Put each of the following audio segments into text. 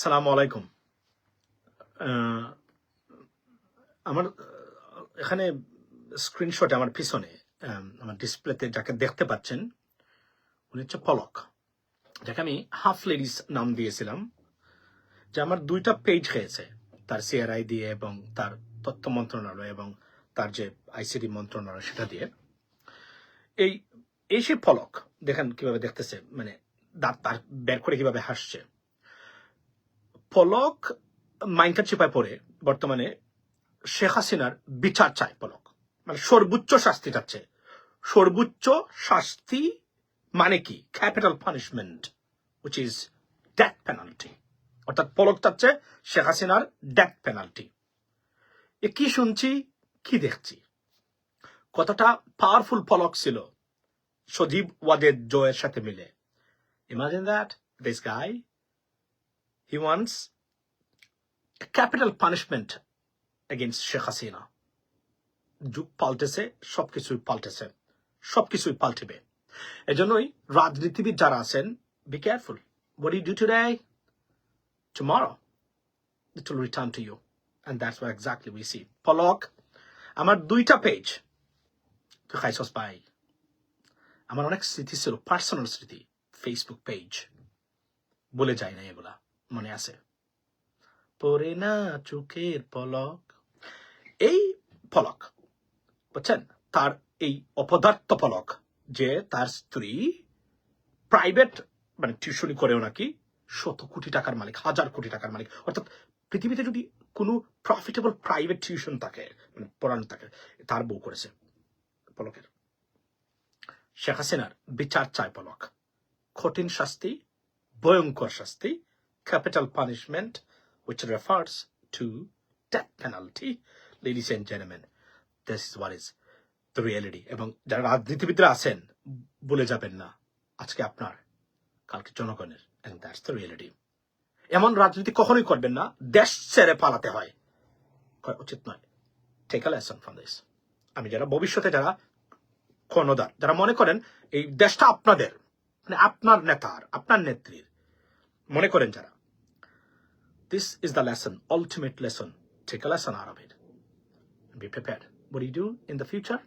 সালাম আলাইকুম। আমার এখানে স্ক্রিনশট আমার পিছনে আমার ডিসপ্লেতে যাকে দেখতে পাচ্ছেন, উনি হচ্ছে পলক, যাকে আমি হাফ লেডিস নাম দিয়েছিলাম, যে আমার দুইটা পেজ খেয়েছে, তার সিআরআই দিয়ে এবং তার তথ্য মন্ত্রণালয় এবং তার যে আইসিডি মন্ত্রণালয় সেটা দিয়ে। এই এই সে পলক, দেখেন কীভাবে দেখতেছে মানে দাঁত তার বের করে কীভাবে হাসছে। পলক মাইনকা চিপায় পড়ে বর্তমানে শেখ হাসিনার বিচার চায় পলক। মানে সর্বোচ্চ শাস্তি চাচ্ছে। সর্বোচ্চ শাস্তি মানে কি? Capital punishment which is death penalty অর্থাৎ পলক চাচ্ছে শেখ হাসিনার ডেথ পেনাল্টি এ কি শুনছি, কি দেখছি? কতটা পাওয়ারফুল পলক ছিল সজীব ওয়াদের জয়ের সাথে মিলে। Imagine that this guy he wants a capital punishment against Sheikh Hasina যুগ পাল্টেছে, সবকিছুই পাল্টেছে, সবকিছুই পাল্টেবে। এজন্যই রাজনীতিবিদ যারা আছেন be careful what do you do today? Tomorrow, it will return to you. And that's what exactly we see. Palak আমার দুইটা পেজ তুই খাইছস পাই। আমার অনেক স্মৃতি ছিল পার্সোনাল স্মৃতি ফেসবুক পেজ বলে যায় না এগুলা। মনে আছে। পরে না চোখের পলক, এই পলক, বুঝছেন? তার এই অপদার্থ পলক, যে তার স্ত্রী প্রাইভেট মানে টিউশনি করেও নাকি শত কোটি টাকার মালিক, হাজার কোটি টাকার মালিক, অর্থাৎ পৃথিবীতে যদি কোনো প্রফিটেবল প্রাইভেট টিউশন থাকে মানে পড়ানো থাকে, তার বউ করেছে পলকের। শেখ হাসিনার বিচার চায় পলক। কঠিন শাস্তি, ভয়ঙ্কর শাস্তি capital punishment, which refers to death penalty. Ladies and gentlemen, this is what is the reality. এবং যারা রাজনীতিবিদরা আছেন বলে যাবেন না, আজকে আপনার, কালকে জনগণের, and that's the reality. এমন রাজনীতি কখনোই করবেন না, দেশ ছেড়ে পালাতে হয়। উচিত নয়। Take a lesson from this আমি যারা ভবিষ্যতে যারা কর্ণধার, যারা মনে করেন এই দেশটা আপনাদের মানে আপনার নেতার, আপনার নেত্রীর, মনে করেন যারা this is the lesson ultimate lesson take a lesson out of it and be prepared what do you do in the future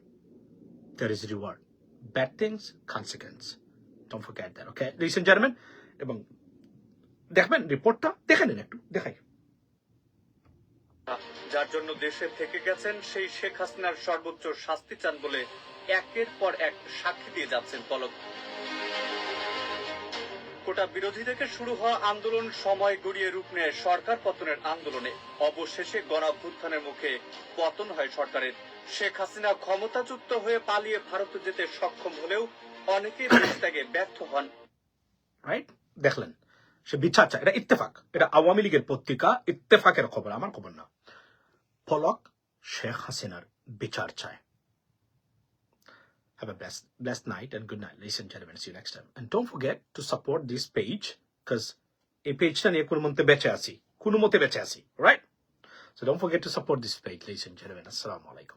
there is reward bad things consequence don't forget that okay ladies and gentlemen এবং দেখবেন রিপোর্টটা দেখে নিন একটু দেখাই যার জন্য দেশে থেকে গেছেন সেই শেখ হাসিনার সর্বোচ্চ শাস্তি চান বলে একের পর এক সাক্ষী দিয়ে যাচ্ছেন পলক কোটা বিরোধী থেকে শুরু হওয়া আন্দোলন সময় গড়িয়ে রূপ নেয় সরকার পতনের আন্দোলনে। অবশেষে গণঅভ্যুত্থানের মুখে পতন হয় সরকারের। শেখ হাসিনা ক্ষমতাচ্যুত হয়ে পালিয়ে ভারতে যেতে সক্ষম হলেও অনেকেই দেশ ত্যাগে ব্যর্থ হন। রাইট দেখলেন, সে বিচার চায়। এটা ইত্তেফাক। এটা আওয়ামী লীগের পত্রিকা, ইত্তেফাকের খবর, আমার খবর না। ফলক শেখ হাসিনার বিচার চায়। Have a blessed, blessed night and good night, ladies and gentlemen. See you next time. And don't forget to support this page because এই পেজটা নিয়ে কোনো মতে বেঁচে আছি কোনো মতে বেঁচে আছি right So don't forget to support this page, ladies and gentlemen. Assalamu alaikum.